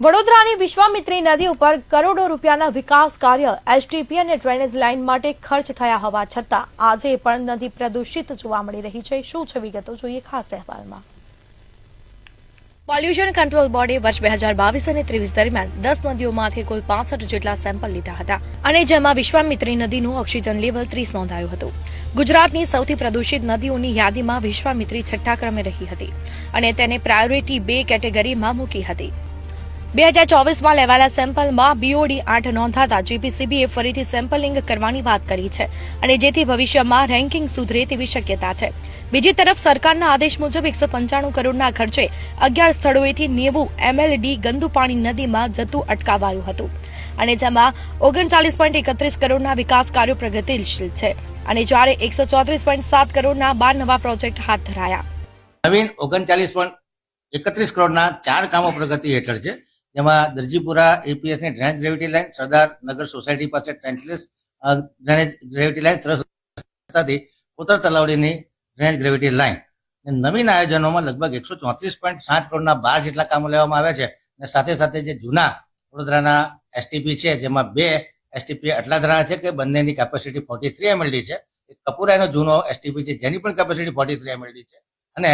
વડોદરાની વિશ્વામિત્રી નદી ઉપર કરોડો રૂપિયાના વિકાસ કાર્ય એસટીપી અને ડ્રેનેજ લાઇન માટે ખર્ચ થયા હોવા છતાં આજે પણ નદી પ્રદૂષિત જોવા મળી રહી છે. શું છે વિગતો જોઈએ ખાસ અહેવાલમાં. પોલ્યુશન કંટ્રોલ બોર્ડે વર્ષ બે હજાર બાવીસ અને ત્રેવીસ દરમિયાન દસ નદીઓમાંથી કુલ પાસઠ જેટલા સેમ્પલ લીધા હતા અને જેમાં વિશ્વામિત્રી નદીનું ઓક્સિજન લેવલ ત્રીસ નોંધાયું હતું. ગુજરાતની સૌથી પ્રદૂષિત નદીઓની યાદીમાં વિશ્વામિત્રી છઠ્ઠા ક્રમે રહી હતી અને તેને પ્રાયોરિટી બે કેટેગરીમાં મૂકી હતી. બે હજાર ચોવીસમાં લેવાયેલા સેમ્પલમાં બીઓડી આઠ નોંધાતા જીપીસીબીએ ફરીથી સેમ્પલિંગ કરવાની વાત કરી છે અને જેથી ભવિષ્યમાં રેન્કિંગ સુધરે તેવી શક્યતા છે. બીજી તરફ સરકારના આદેશ મુજબ એકસો પંચાણું કરોડના ખર્ચે અગિયાર સ્થળોએથી નેવું એમએલડી ગંદુ પાણી નદીમાં જતું અટકાવાયું હતું. અને જેમાં ઓગણચાલીસ પોઈન્ટ એકત્રીસ કરોડના વિકાસ કાર્યો પ્રગતિશીલ છે અને જ્યારે એકસો ચોત્રીસ પોઈન્ટ સાત કરોડના બાર નવા પ્રોજેક્ટ હાથ ધરાયા. નવીન ઓગણચાલીસ પોઈન્ટ એકત્રીસ કરોડના ચાર કામો પ્રગતિ હેઠળ છે. જેમાં Darjipura એપીએસની drainage gravity line Sardar Nagar society પાસે ટ્રેન્ચલેસ ડ્રેનેજ ગ્રેવિટી લાઇન રસ્તાથી કોતર તલાવડીની ડ્રેનેજ ગ્રેવિટી લાઇન નવીન આયોજનોમાં લગભગ એકસો ચોત્રીસ પોઈન્ટ સાત કરોડના બાર જેટલા કામો લેવામાં આવ્યા છે. અને સાથે સાથે જે જૂના વડોદરાના એસટીપી છે, જેમાં બે એસટીપી એટલા ધરાણા છે કે બંનેની કેપેસિટી ફોર્ટી થ્રી એમએલડી છે. કપૂરાનો જૂનો એસટીપી છે, જેની પણ કેપેસિટી ફોર્ટી થ્રી એમએલડી છે. અને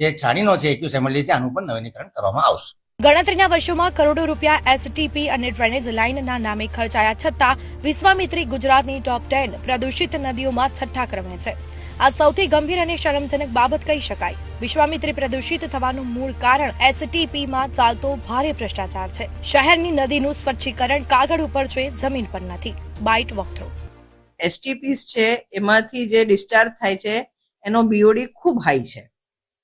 જે છાણીનો છે, એકવીસ એમએલડી છે, આનું પણ નવીનીકરણ કરવામાં આવશે. ગણતરીના વર્ષોમાં કરોડો રૂપિયા એસટીપી અને ડ્રેનેજ લાઇનના નામે ખર્ચાયા છતાં વિશ્વામિત્રી ગુજરાતની ટોપ ટેન પ્રદૂષિત નદીઓમાં છઠ્ઠા ક્રમે છે. આ સૌથી ગંભીર અને શરમજનક બાબત કહી શકાય. વિશ્વામિત્રી પ્રદૂષિત થવાનું મૂળ કારણ એસટીપીમાં ચાલતો ભારે ભ્રષ્ટાચાર છે. શહેરની નદીનું સ્વચ્છીકરણ કાગળ ઉપર છે, જમીન પર નથી. બાઇટ વોકથ્રો એસટીપીસ છે, એમાંથી જે ડિસ્ચાર્જ થાય છે, એનો બીઓડી ખૂબ હાઈ છે.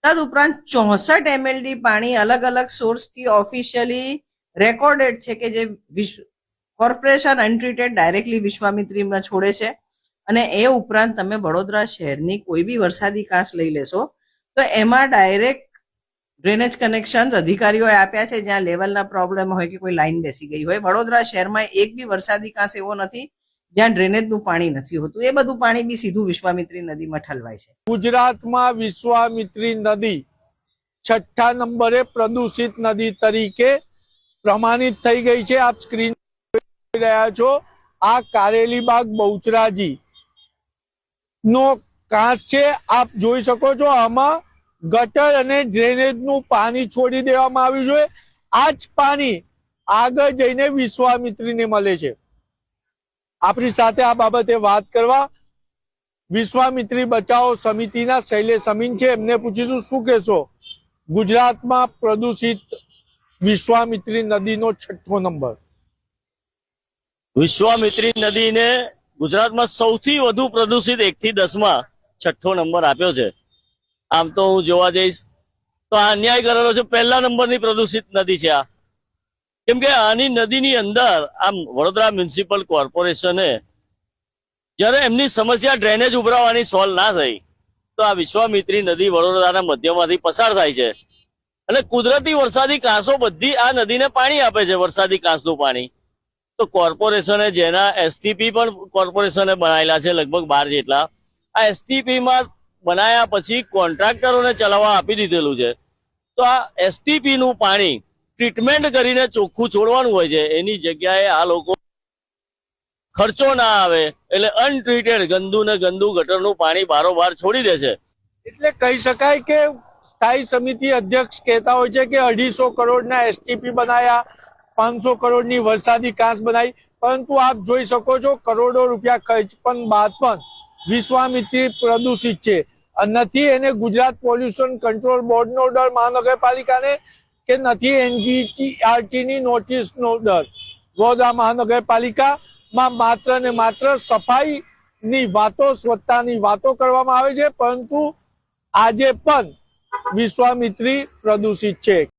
તદ ઉપરાંત ચોસઠ એમએલડી પાણી અલગ અલગ સોર્સથી ઓફિશિયલી રેકોર્ડેડ છે કે જે કોર્પોરેશન અનટ્રીટેડ ડાયરેક્ટલી વિશ્વામિત્રીમાં છોડે છે. અને એ ઉપરાંત તમે વડોદરા શહેરની કોઈ બી વરસાદી કાંસ લઈ લેશો, તો એમાં ડાયરેક્ટ ડ્રેનેજ કનેક્શન અધિકારીઓએ આપ્યા છે. જ્યાં લેવલના પ્રોબ્લેમ હોય કે કોઈ લાઈન બેસી ગઈ હોય. વડોદરા શહેરમાં એક બી વરસાદી કાંસ એવો નથી જ્યાં ડ્રેનેજનું પાણી નથી હોતું, એ બધું પાણી બી સીધું વિશ્વામિત્રી નદીમાં ઠલવાય છે. ગુજરાતમાં વિશ્વામિત્રી નદી છઠ્ઠા નંબરે પ્રદૂષિત નદી તરીકે પ્રમાણિત થઈ ગઈ છે. આપ સ્ક્રીન રહ્યા છો, આ કારેલીબાગ બહુચરાજી નો કાંસ છે. આપ જોઈ શકો છો, આમાં ગટર અને ડ્રેનેજનું પાણી છોડી દેવામાં આવ્યું છે. આ જ પાણી આગળ જઈને વિશ્વામિત્રીને મળે છે. આપણી સાથે આ બાબતે વાત કરવા વિશ્વામિત્રી બચાવો સમિતિના શૈલેષ અમીન છે. એમને પૂછીશું, શું કહેશો? ગુજરાતમાં પ્રદૂષિત વિશ્વામિત્રી નદીનો છઠ્ઠો નંબર. વિશ્વામિત્રી નદીને ગુજરાતમાં સૌથી વધુ પ્રદૂષિત એક થી દસમાં છઠ્ઠો નંબર આપ્યો છે. આમ તો હું જોવા જઈશ. તો આ અન્યાય કરેલો છે. પહેલા નંબરની પ્રદૂષિત નદી છે આ. કેમ કે આની નદીની અંદર આમ વડોદરા મ્યુનિસિપલ કોર્પોરેશને જ્યારે એમની સમસ્યા ડ્રેનેજ ઉભરાવાની સોલ્વ ના થઈ, તો આ વિશ્વામિત્રી નદી વડોદરાના મધ્યમાંથી પસાર થાય છે. અને કુદરતી વરસાદી કાંસો બધી આ નદીને પાણી આપે છે, વરસાદી કાંસનું પાણી. તો કોર્પોરેશને જેના એસટીપી પણ કોર્પોરેશને બનાવેલા છે, લગભગ બાર જેટલા. આ એસટીપીમાં બનાયા પછી કોન્ટ્રાક્ટરોને ચલાવવા આપી દીધેલું છે. તો આ એસટીપીનું પાણી ટ્રીટમેન્ટ કરીને ચોખ્ખું છોડવાનું હોય છે. એની જગ્યાએ આ લોકો ખર્ચો ના આવે એટલે અનટ્રીટેડ ગંદુ ને ગંદુ ગટરનું પાણી બારોબાર છોડી દે છે. એટલે કહી શકાય કે સ્થાયી સમિતિ અધ્યક્ષ કહેતા હોય છે કે અઢીસો કરોડના એસટીપી બનાયા, પાંચસો કરોડની વરસાદી કાંસ બનાવી પરંતુ આપ જોઈ શકો છો કરોડો રૂપિયા ખર્ચ પણ બાદ પણ વિશ્વામિત્રી પ્રદૂષિત છે. નથી, એને ગુજરાત પોલ્યુશન કંટ્રોલ બોર્ડનો ડર મહાનગરપાલિકાને કે નથી એનજીટીઆરટીની નોટિસનો ડર વડોદરા મહાનગરપાલિકામાં માત્ર ને માત્ર સફાઈની વાતો, સ્વચ્છતાની વાતો કરવામાં આવે છે, પરંતુ આજે પણ વિશ્વામિત્રી પ્રદૂષિત છે.